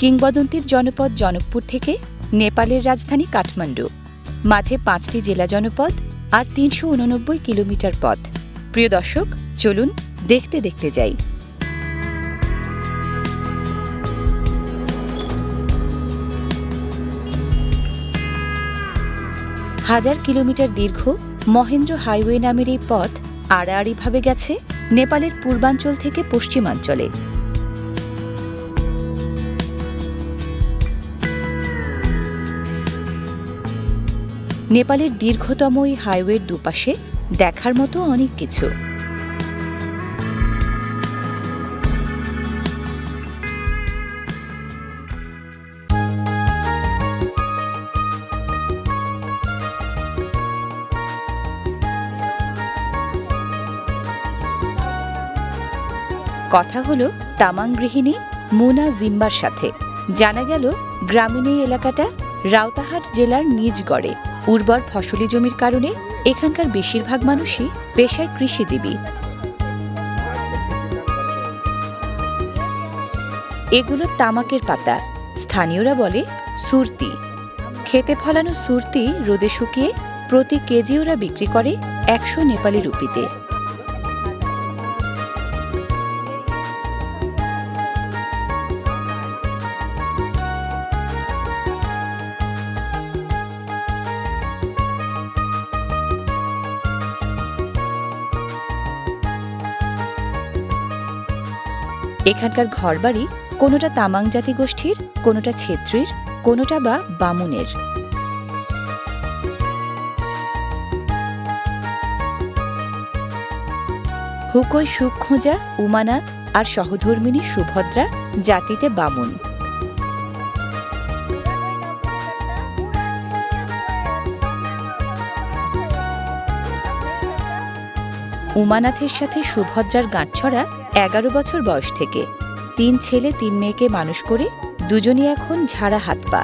কিংবদন্তির জনপদ জনকপুর থেকে নেপালের রাজধানী কাঠমান্ডু। মাঝে পাঁচটি জেলা জনপদ আর তিনশো উননব্বই কিলোমিটার পথ। প্রিয় দর্শক, চলুন দেখতে দেখতে যাই। হাজার কিলোমিটার দীর্ঘ মহেন্দ্র হাইওয়ে নামের এই পথ আড়াআড়িভাবে গেছে নেপালের পূর্বাঞ্চল থেকে পশ্চিমাঞ্চলে। নেপালের দীর্ঘতম এই হাইওয়ের দুপাশে দেখার মতো অনেক কিছু। কথা হলো, তামাং গৃহিণী মুনা জিম্বার সাথে। জানা গেল, গ্রামীণ এই এলাকাটা রাউতাহাট জেলার নিজগড়ে উর্বর ফসলি জমির কারণে এখানকার বেশিরভাগ মানুষই পেশায় কৃষিজীবী। এগুলো তামাকের পাতা, স্থানীয়রা বলে সুরতি। খেতে ফলানো সুরতি রোদে শুকিয়ে প্রতি কেজি ওরা বিক্রি করে একশো নেপালি রুপিতে। এখানকার ঘরবাড়ি কোনোটা তামাং জাতি গোষ্ঠীর, কোনোটা ছেত্রীর, কোনোটা বা বামুনের। হুকৈ সুখ খোঁজা, উমানাথ আর সহধর্মিনী সুভদ্রা জাতিতে বামুন। উমানাথের সাথে সুভদ্রার গাঁটছড়া এগারো বছর বয়স থেকে। তিন ছেলে, তিন মেয়েকে মানুষ করে দুজনই এখন ঝাড়া হাত পা।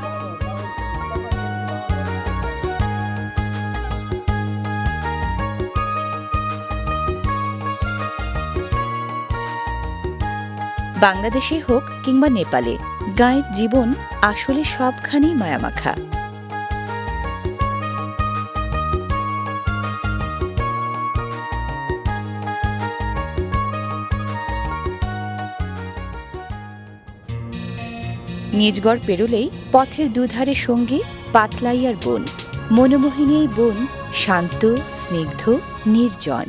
বাংলাদেশে হোক কিংবা নেপালে, গায়ের জীবন আসলে সবখানেই মায়ামাখা। নিজগড় পেরোলেই পথের দুধারে সঙ্গী পাতলাইয়ার বন। মনোমোহিনী এই বন শান্ত, স্নিগ্ধ, নির্জন।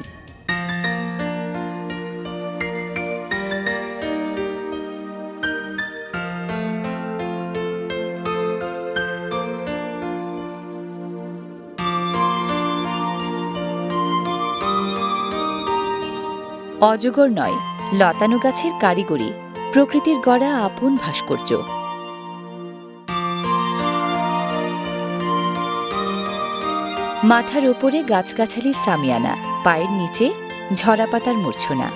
অজগর নয় লতানো গাছের কারিগরি, প্রকৃতির গড়া আপন ভাস্কর্য। মাথার ওপরে গাছগাছালির সামিয়ানা, পায়ের নিচে ঝরা পাতার মূর্ছনা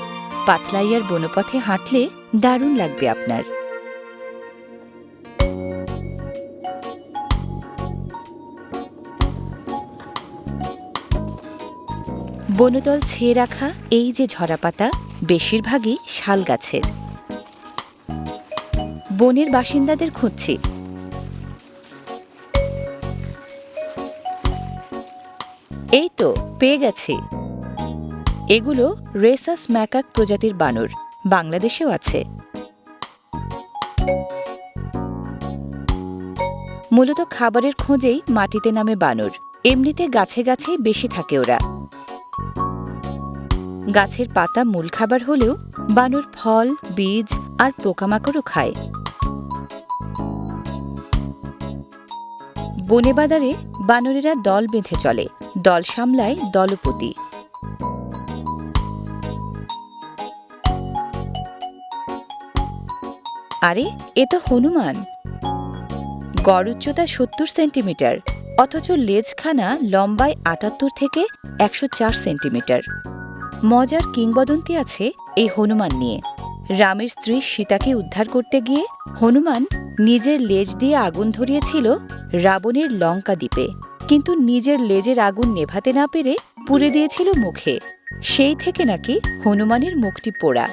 পাতলাইয়ার বনপথে হাঁটলে দারুণ লাগবে আপনার। বনতল ছেয়ে রাখা এই যে ঝরা পাতা বেশিরভাগই শাল গাছের। বনের বাসিন্দাদের খুঁজছি এই তো পেয়ে গেছি। এগুলো রেসাস ম্যাকাক প্রজাতির বানর, বাংলাদেশেও আছে। মূলত খাবারের খোঁজেই মাটিতে নামে বানর, এমনিতে গাছে গাছেই বেশি থাকে ওরা। গাছের পাতা মূল খাবার হলেও বানর ফল, বীজ আর পোকামাকড়ও খায়। বনে বাদারে বানরেরা দল বেঁধে চলে দল সামলায় দলপতি। আরে, এ তো হনুমান। গড় উচ্চতা সত্তর সেন্টিমিটার, অথচ লেজখানা লম্বায় আটাত্তর থেকে একশো চার সেন্টিমিটার। মজার কিংবদন্তি আছে এই হনুমান নিয়ে। রামের স্ত্রী সীতাকে উদ্ধার করতে গিয়ে হনুমান নিজের লেজ দিয়ে আগুন ধরিয়েছিল রাবণের লঙ্কা দ্বীপে। কিন্তু নিজের লেজের আগুন নেভাতে না পেরে পুড়ে দিয়েছিল মুখে। সেই থেকে নাকি হনুমানের মুখটি পোড়া।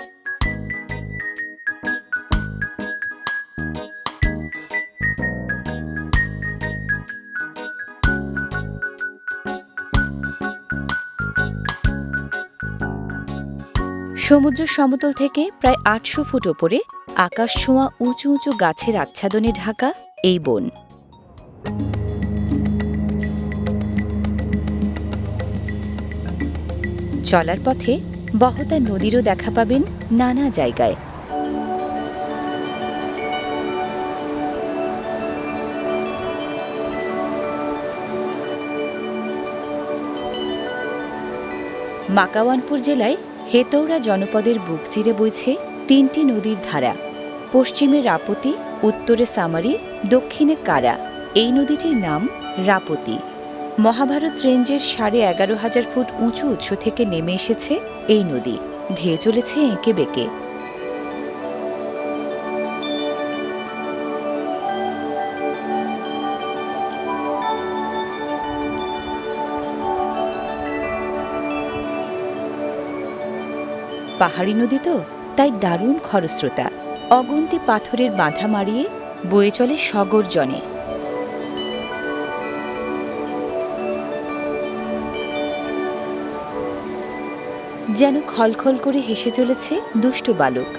সমুদ্র সমতল থেকে প্রায় আটশো ফুট ওপরে আকাশ ছোঁয়া উঁচু উঁচু গাছের আচ্ছাদনে ঢাকা এই বন। চলার পথে বহতা নদীরও দেখা পাবেন নানা জায়গায়। মাকাওয়ানপুর জেলায় হেতৌড়া জনপদের বুক চিরে বইছে তিনটি নদীর ধারা। পশ্চিমে রাপতি, উত্তরে সামারি, দক্ষিণে কারা। এই নদীটির নাম রাপতি। মহাভারত রেঞ্জের সাড়ে এগারো হাজার ফুট উঁচু উৎস থেকে নেমে এসেছে এই নদী। ধেয়ে চলেছে এঁকে বেঁকে। পাহাড়ি নদী তো, তাই দারুণ খরস্রোতা। অগন্তি পাথরের বাঁধা মারিয়ে বয়ে চলে সগর জনে যেন খলখল করে হেসে চলেছে দুষ্ট বালক।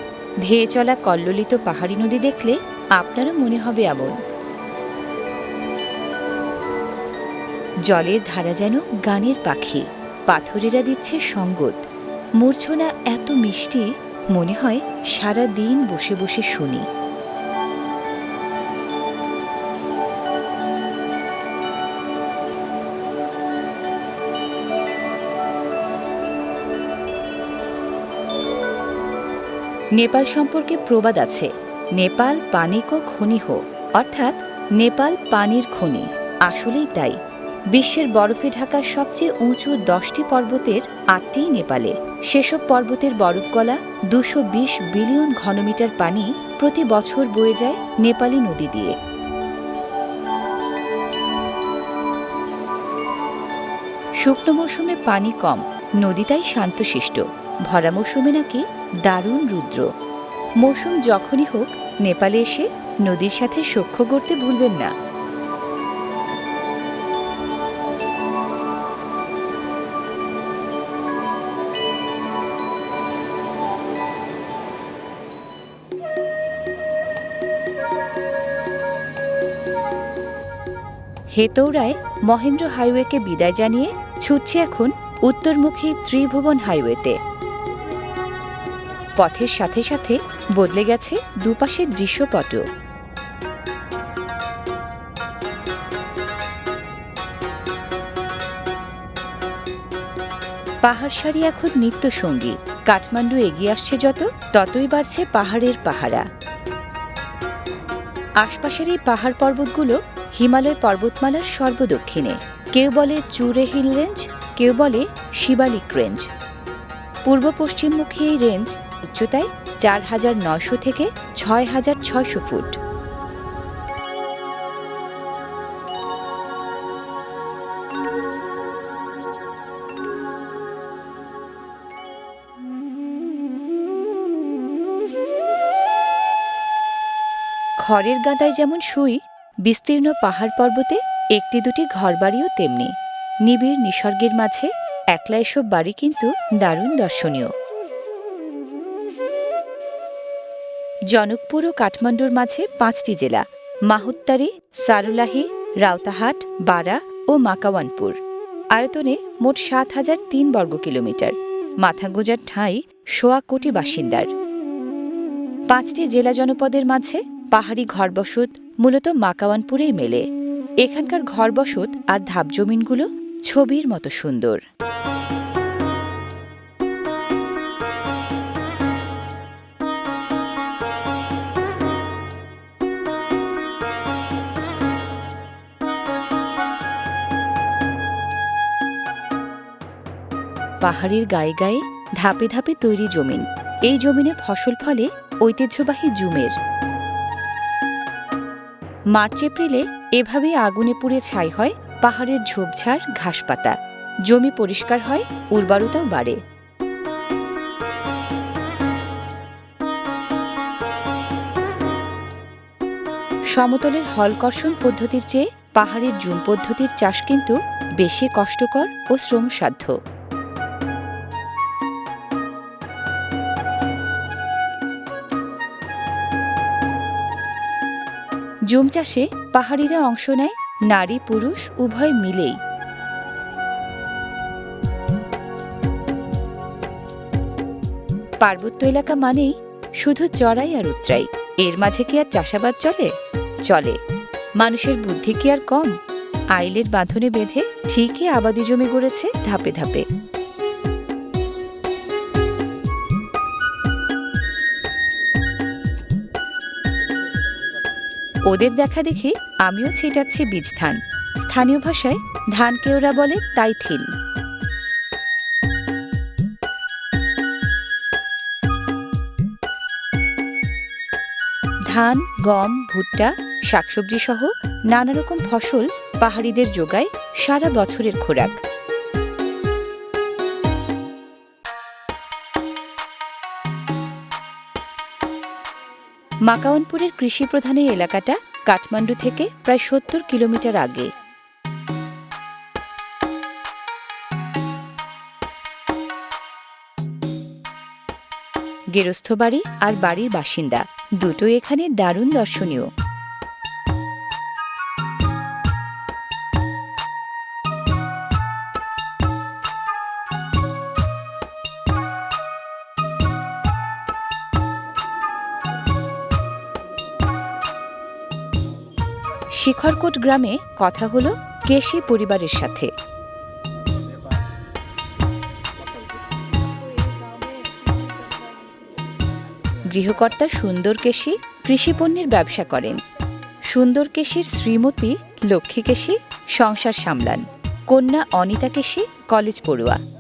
ধেয়ে চলা কল্লোলিত পাহাড়ি নদী দেখলে আপনারও মনে হবে এমন। জলের ধারা যেন গানের পাখি, পাথরেরা দিচ্ছে সঙ্গত। মূর্ছনা এত মিষ্টি, মনে হয় সারা দিন বসে বসে শুনি। নেপাল সম্পর্কে প্রবাদ আছে। নেপাল পানিক খনিহ অর্থাৎ নেপাল পানির খনি। আসলেই তাই। বিশ্বের বরফে ঢাকা সবচেয়ে উঁচু দশটি পর্বতের আটটিই নেপালে। সেসব পর্বতের বরফ গলা দুশো বিলিয়ন ঘনমিটার পানি প্রতি বছর বয়ে যায় নেপালি নদী দিয়ে। শুকনো মৌসুমে পানি কম নদী তাই শান্তশিষ্ট। ভরা মৌসুমে নাকি দারুণ রুদ্র। মৌসুম যখনই হোক, নেপালে এসে নদীর সাথে সখ্য করতে ভুলবেন না। হেতৌরায় মহেন্দ্র হাইওয়েকে বিদায় জানিয়ে ছুটছে এখন উত্তরমুখী ত্রিভুবন হাইওয়েতে। পথের সাথে সাথে বদলে গেছে দুপাশের দৃশ্যপট পাহাড় সারি এখন নিত্য সঙ্গী কাঠমান্ডু এগিয়ে আসছে যত, ততই বাড়ছে পাহাড়ের পাহারা। আশপাশের এই পাহাড় পর্বতগুলো হিমালয় পর্বতমালার সর্বদক্ষিণে। কেউ বলে চুরে হিল রেঞ্জ কেউ বলে শিবালিক রেঞ্জ। পূর্ব পশ্চিমমুখী এই রেঞ্জ উচ্চতায় চার হাজার নয়শো থেকে ছয় হাজার ছয়শো ফুট। খড়ের গাদায় যেমন শুই বিস্তীর্ণ পাহাড় পর্বতে একটি দুটি ঘরবাড়িও তেমনি। নিবিড় নিসর্গের মাঝে একলা এসব বাড়ি কিন্তু দারুণ দর্শনীয়। জনকপুর ও কাঠমান্ডুর মাঝে পাঁচটি জেলা, মাহুত্তারি, সারুলাহি, রাউতাহাট, বারা ও মাকাওয়ানপুর। আয়তনে মোট সাত হাজার তিন বর্গ কিলোমিটার। মাথাগোজার ঠাঁই সোয়া কোটি বাসিন্দার। পাঁচটি জেলা জনপদের মাঝে পাহাড়ি ঘরবসত মূলত মাকাওয়ানপুরেই মেলে। এখানকার ঘরবসত আর ধাপজমিনগুলো ছবির মতো সুন্দর। পাহাড়ের গায়ে গায়ে ধাপে ধাপে তৈরি জমিন। এই জমিনে ফসল ফলে ঐতিহ্যবাহী জুমের। মার্চ এপ্রিলে এভাবে আগুনে পুড়ে ছাই হয় পাহাড়ের ঝোপঝাড় ঘাস পাতা জমি পরিষ্কার হয়, উর্বরতাও বাড়ে। সমতলের হলকর্ষণ পদ্ধতির চেয়ে পাহাড়ের জুম পদ্ধতির চাষ কিন্তু বেশি কষ্টকর ও শ্রমসাধ্য। জুম চাষে পাহাড়িরা অংশ নেয় নারী পুরুষ উভয় মিলেই। পার্বত্য এলাকা মানেই শুধু চড়াই আর উচ্চাই এর মাঝে কি আর চাষাবাদ চলে? চলে। মানুষের বুদ্ধি কি আর কম? আইলের বাঁধনে বেঁধে ঠিকই আবাদি জমি গড়েছে ধাপে ধাপে। ওদের দেখা দেখি আমিও ছিটাচ্ছি বীজ ধান। স্থানীয় ভাষায় ধানকে ওরা বলে তাইথিন ধান, গম, ভুট্টা শাকসবজি সহ নানা রকম ফসল পাহাড়িদের যোগায় সারা বছরের খোরাক। মাকাওয়ানপুরের কৃষি প্রধান এই এলাকাটা কাঠমান্ডু থেকে প্রায় সত্তর কিলোমিটার আগে। গেরস্থ বাড়ি আর বাড়ির বাসিন্দা, দুটোই এখানে দারুণ দর্শনীয়। শিখরকোট গ্রামে কথা হলো কেশি পরিবারের সাথে। গৃহকর্তা সুন্দর কেশি কৃষিপণ্যের ব্যবসা করেন। সুন্দর কেশির শ্রীমতী লক্ষ্মী কেশি, সংসার সামলান। কন্যা অনিতা কেশি, কলেজ পড়ুয়া।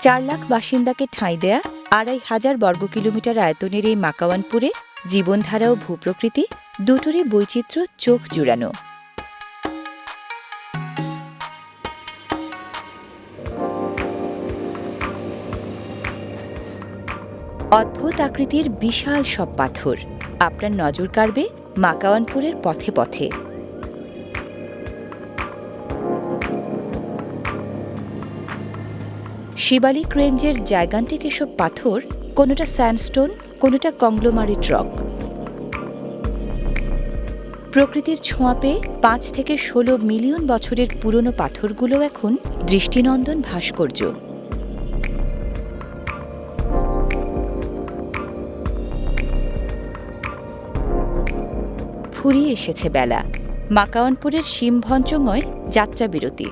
চার লাখ বাসিন্দাকে ঠাঁই দেয়া, আড়াই হাজার বর্গ কিলোমিটার আয়তনের এই মাকাওয়ানপুরে জীবনধারা ও ভূপ্রকৃতি দুটোরই বৈচিত্র্য চোখ জুড়ানো। অদ্ভুত আকৃতির বিশাল সব পাথর। আপনার নজর কাড়বে মাকাওয়ানপুরের পথে পথে। শিবালিক রেঞ্জের জায়গান্টিক এসব পাথর, কোনোটা স্যান্ডস্টোন, কোনোটা কংগ্লোমারিট রক। প্রকৃতির ছোঁয়া পেয়ে পাঁচ থেকে ষোলো মিলিয়ন বছরের পুরনো পাথরগুলো এখন দৃষ্টিনন্দন ভাস্কর্য। ফুরিয়ে এসেছে বেলা। মাকাওয়ানপুরের শিমভঞ্চময় যাত্রা বিরতি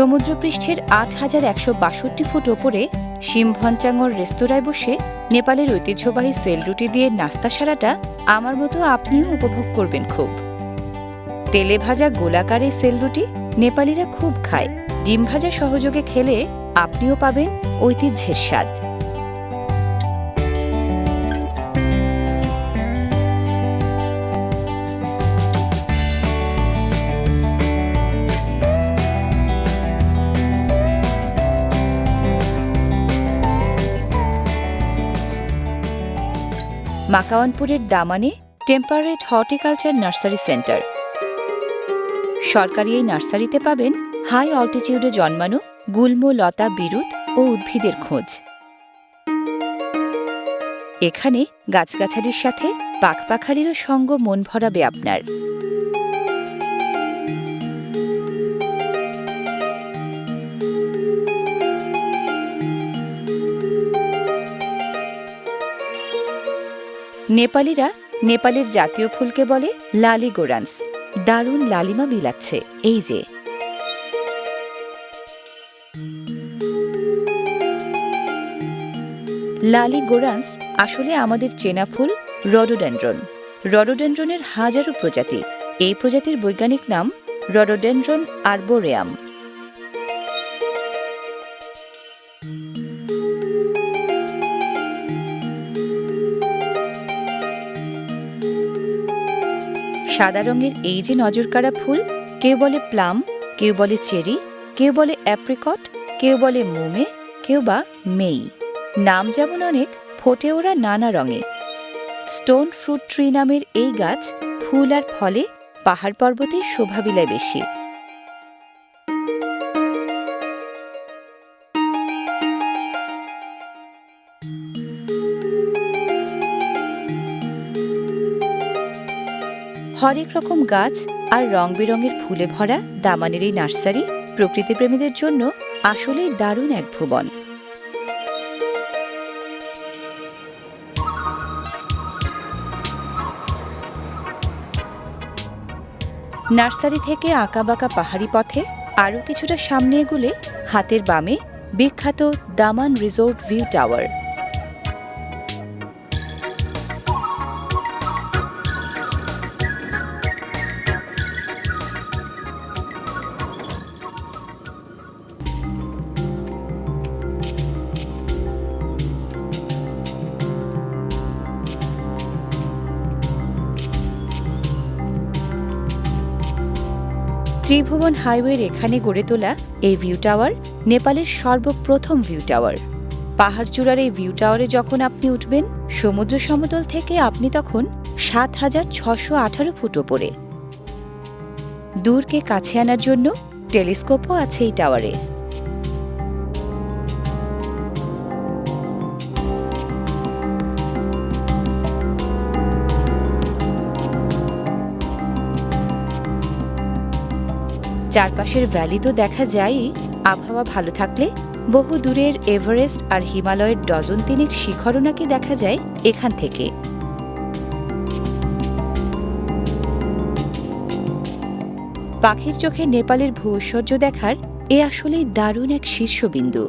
সমুদ্রপৃষ্ঠের আট হাজার একশো বাষট্টি ফুট ওপরে শিমভঞ্চাঙ্গর রেস্তোরাঁয় বসে নেপালের ঐতিহ্যবাহী সেল রুটি দিয়ে নাস্তা সারাটা আমার মতো আপনিও উপভোগ করবেন খুব। তেলে ভাজা গোলাকার সেল রুটি নেপালিরা খুব খায়। ডিম ভাজা সহযোগে খেলে আপনিও পাবেন ঐতিহ্যের স্বাদ। মাকাওয়ানপুরের দামানে টেম্পারেট হর্টিকালচার নার্সারি সেন্টার। সরকারি এই নার্সারিতে পাবেন হাই অল্টিটিউডে জন্মানো গুল্ম, লতা বিরুৎ ও উদ্ভিদের খোঁজ। এখানে গাছগাছালির সাথে পাখপাখালিরও সঙ্গ মন ভরাবে আপনার। নেপালিরা নেপালের জাতীয় ফুলকে বলে লালি গোরান্স। দারুণ লালিমা বিলাচ্ছে। এই যে। লালি গোরান্স আসলে আমাদের চেনা ফুল রডোডেন্ড্রন। রডোডেন্ড্রনের হাজারো প্রজাতি। এই প্রজাতির বৈজ্ঞানিক নাম রডোডেন্ড্রন আর্বোরেয়াম। সাদা রঙের এই যে নজরকাড়া ফুল, কেউ বলে প্লাম, কেউ বলে চেরি, কেউ বলে অ্যাপ্রিকট কেউ বলে মোমে, কেউ বা মেই। নাম যেমন অনেক, ফোটে ওরা নানা রঙে। স্টোন ফ্রুট ট্রি নামের এই গাছ ফুল আর ফলে পাহাড় পর্বতের শোভাবিলায় বেশি। হরেক রকম গাছ আর রং বেরঙের ফুলে ভরা দামানের এই নার্সারি প্রকৃতিপ্রেমীদের জন্য আসলেই দারুণ এক ভুবন। নার্সারি থেকে আঁকাবাঁকা পাহাড়ি পথে আরও কিছুটা সামনে এগুলে হাতের বামে বিখ্যাত দামান রিসোর্ট ভিউ টাওয়ার। ত্রিভুবন হাইওয়ের এখানে গড়ে তোলা এই ভিউ টাওয়ার নেপালের সর্বপ্রথম ভিউ টাওয়ার। পাহাড়চূড়ার এই ভিউ টাওয়ারে যখন আপনি উঠবেন, সমুদ্র সমতল থেকে আপনি তখন সাত হাজার ছশো আঠারো ফুট ওপরে। দূরকে কাছে আনার জন্য টেলিস্কোপও আছে এই টাওয়ারে। চারপাশের ভ্যালি তো দেখা যায়ই। আবহাওয়া ভালো থাকলে বহু দূরের এভারেস্ট আর হিমালয়ের ডজন তিনেক শিখরও নাকি দেখা যায় এখান থেকে। পাখির চোখে নেপালের ভূঐশ্বর্য দেখার এ আসলেই দারুণ এক শীর্ষবিন্দু।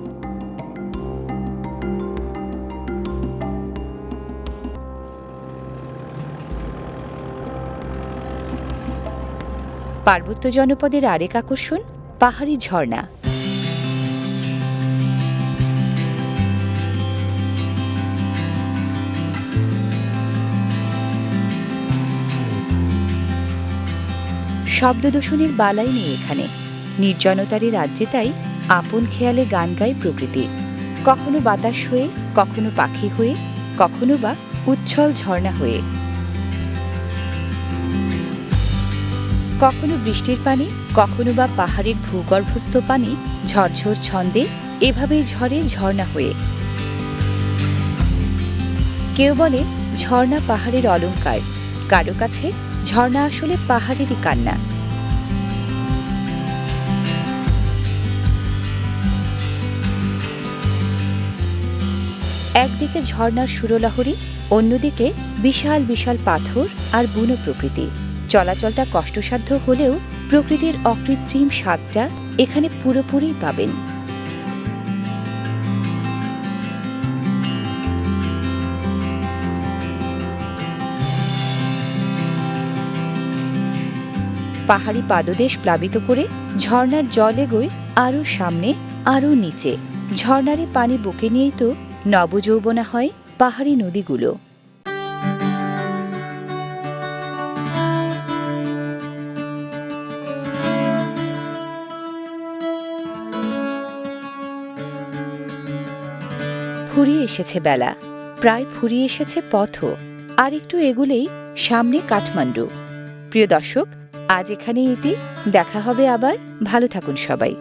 পার্বত্য জনপদের আরেক আকর্ষণ, পাহাড়ি ঝর্ণা। শব্দদূষণের বালাই নেই এখানে। নির্জনতারই রাজ্যে তাই আপন খেয়ালে গান গায় প্রকৃতি। কখনো বাতাস হয়ে, কখনো পাখি হয়ে, কখনো বা উচ্ছল ঝর্ণা হয়ে। কখনো বৃষ্টির পানি, কখনো বা পাহাড়ের ভূগর্ভস্থ পানি, ঝরঝর ছন্দে এভাবেই ঝরে ঝর্ণা হয়ে। কেউ বলে, ঝর্ণা পাহাড়ের অলংকার কারও কাছে, ঝর্ণা আসলে পাহাড়েরই কান্না। একদিকে ঝর্ণার সুরলহরী, অন্যদিকে বিশাল বিশাল পাথর আর বুনো প্রকৃতি। চলাচলটা কষ্টসাধ্য হলেও প্রকৃতির অকৃত্রিম স্বাদটা এখানে পুরোপুরি পাবেন। পাহাড়ি পাদদেশ প্লাবিত করে ঝর্ণার জল এগোয় আরও সামনে আরও নিচে। ঝর্ণারে পানি বুকে নিয়েই তো নবযৌবনা হয় পাহাড়ি নদীগুলো। ফুরিয়ে এসেছে বেলা। প্রায় ফুরিয়ে এসেছে পথও আর একটু এগুলেই সামনে কাঠমান্ডু। প্রিয় দর্শক, আজ এখানে ইতি। দেখা হবে আবার। ভালো থাকুন সবাই।